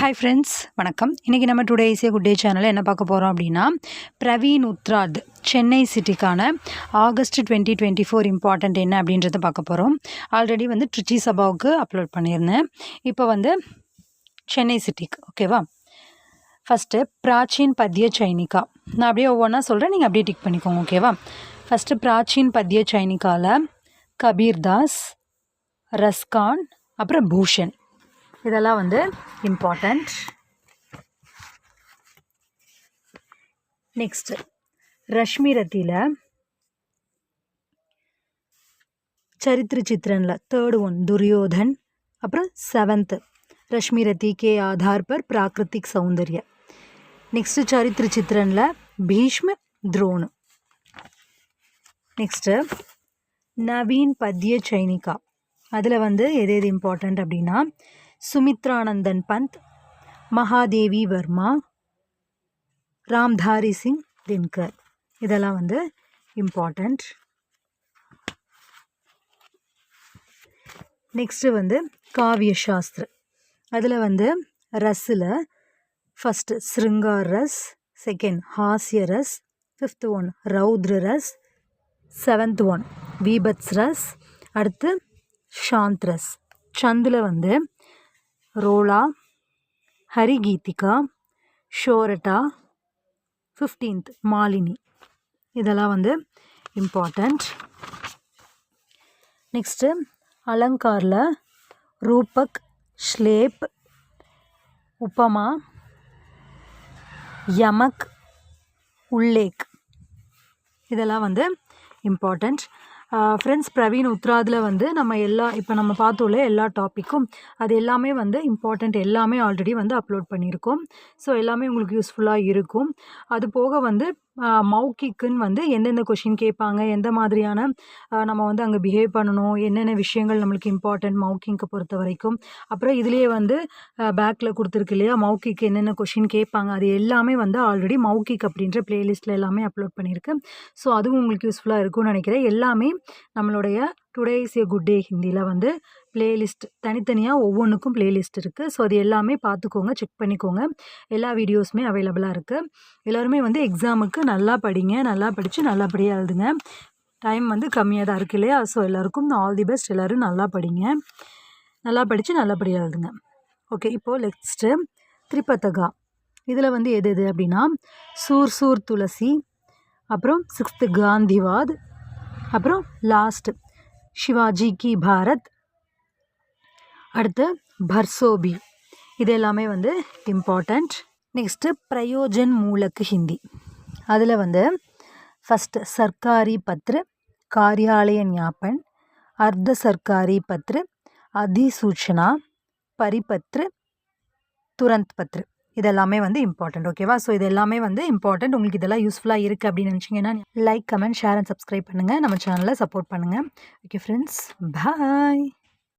Hi friends வணக்கம். இன்றைக்கி நம்ம டுடே இசே குட் டே சேனலில் என்ன பார்க்க போகிறோம் அப்படின்னா Praveen Uttarardh Chennai சிட்டிக்கான August twenty twenty four important என்ன அப்படின்றத பார்க்க போகிறோம் ஆல்ரெடி வந்து ட்ரிச்சி சபாவுக்கு அப்லோட் பண்ணியிருந்தேன். இப்போ வந்து சென்னை சிட்டிக்கு ஓகேவா ஃபஸ்ட்டு பிராச்சீன் பத்ய சைனிகா. நான் அப்படியே ஒவ்வொன்றா சொல்கிறேன் நீங்கள் அப்படியே டிக் பண்ணிக்கோங்க ஓகேவா ஃபஸ்ட்டு பிராச்சீன் பத்ய சைனிக்காவில் கபீர்தாஸ் ரஸ்கான் அப்புறம் பூஷன். இதெல்லாம் வந்து இம்பார்ட்டண்ட் நெக்ஸ்ட் ரஷ்மி ரத்தியில் சரித்திர சித்திரனில் தேர்டு ஒன் துரியோதன் அப்புறம் செவன்த்து ரஷ்மி ரத்தி கே ஆதார் பர் பிராகிருத்திக் சௌந்தர்ய நெக்ஸ்ட்டு சரித்திர சித்திரனில் பீஷ்ம துரோணு நெக்ஸ்ட்டு நவீன் பத்ய சைனிகா அதில் வந்து எது எது இம்பார்ட்டண்ட் அப்படின்னா சுமித்ரானந்தன் பந்த் மகாதேவி வர்மா ராம்தாரி சிங் தின்கர். இதெல்லாம் வந்து இம்பார்ட்டண்ட் நெக்ஸ்ட்டு வந்து காவிய சாஸ்திர அதில் வந்து ரஸில் ஃபஸ்ட்டு ஸ்ருங்கார் ரஸ் செகண்ட் ஹாஸ்ய ரஸ் ஃபிஃப்த் ஒன் ரௌத்ர ரஸ் செவன்த் ஒன் வீபத்ஸ் ரஸ் அடுத்து சாந்த் ரஸ் சந்தில் வந்து ரோலா ஹரிகீதிகா ஷோரட்டா ஃபிஃப்டீன்த் மாலினி. இதெல்லாம் வந்து இம்பார்ட்டண்ட் நெக்ஸ்ட்டு அலங்காரில் ரூபக் ஸ்லேப் உப்பமா யமக் உள்ளேக். இதெல்லாம் வந்து இம்பார்ட்டண்ட் ஃப்ரெண்ட்ஸ் பிரவீன் உத்ராதில் வந்து நம்ம எல்லா இப்போ நம்ம பார்த்தோம்ல எல்லா டாப்பிக்கும் அது எல்லாமே வந்து இம்பார்ட்டண்ட் எல்லாமே ஆல்ரெடி வந்து அப்லோட் பண்ணியிருக்கோம். ஸோ எல்லாமே உங்களுக்கு யூஸ்ஃபுல்லாக இருக்கும். அது போக வந்து மௌக்கிக்குன்னு வந்து எந்தெந்த கொஷின் கேட்பாங்க எந்த மாதிரியான நம்ம வந்து அங்கே பிஹேவ் பண்ணணும் என்னென்ன விஷயங்கள் நம்மளுக்கு இம்பார்ட்டன்ட் மௌக்கிங்க்கு பொறுத்த வரைக்கும். அப்புறம் இதுலேயே வந்து பேக்கில் கொடுத்துருக்கு இல்லையா மௌக்கிக்கு என்னென்ன கொஷின் கேட்பாங்க அது எல்லாமே வந்து ஆல்ரெடி மௌக்கிக் அப்படின்ற ப்ளேலிஸ்ட்டில் எல்லாமே அப்லோட் பண்ணியிருக்கு. ஸோ அதுவும் உங்களுக்கு யூஸ்ஃபுல்லாக இருக்கும்னு நினைக்கிறேன். எல்லாமே நம்மளுடைய today is a good day ஹிந்தியில் வந்து பிளேலிஸ்ட் தனித்தனியாக ஒவ்வொன்றுக்கும் பிளேலிஸ்ட் இருக்குது ஸோ அது எல்லாமே பார்த்துக்கோங்க செக் பண்ணிக்கோங்க. எல்லா வீடியோஸுமே அவைலபிளாக இருக்குது எல்லோருமே வந்து எக்ஸாமுக்கு நல்லா படிங்க நல்லா படித்து நல்லபடியாக எழுதுங்க. டைம் வந்து கம்மியாக தான் இருக்கு இல்லையா? ஸோ எல்லோருக்கும் ஆல் தி பெஸ்ட் எல்லோரும் நல்லா படிங்க. நல்லா படித்து நல்லபடியாக எழுதுங்க. ஓகே இப்போது நெக்ஸ்ட்டு திரிபத்தகா இதில் வந்து எது எது அப்படின்னா சூர் சூர் துளசி அப்புறம் சிக்ஸ்த்து காந்திவாத் அப்புறம் லாஸ்ட்டு சிவாஜி கி பாரத். அடுத்து பர்சோபி. இது எல்லாமே வந்து இம்பார்ட்டண்ட் நெக்ஸ்ட்டு பிரயோஜன் மூலக்கு ஹிந்தி. அதில் வந்து ஃபஸ்ட்டு சர்க்காரி பத்ரு காரியாலய ஞாபன் அர்த்த சர்க்காரி பத்ரு அதிசூச்சனா பரிபத்ரு துரந்த் பத்ரு. இதெல்லாமே வந்து இம்பார்ட்டண்ட் ஓகேவா ஸோ இது எல்லாமே வந்து இம்பார்ட்டண்ட் உங்களுக்கு இதெல்லாம் யூஸ்ஃபுல்லாக இருக்குது அப்படின்னு நினச்சிங்கன்னா like comment share and subscribe பண்ணுங்கள் நம்ம சேனலை சப்போர்ட் பண்ணுங்கள் ஓகே ஃப்ரெண்ட்ஸ் பாய்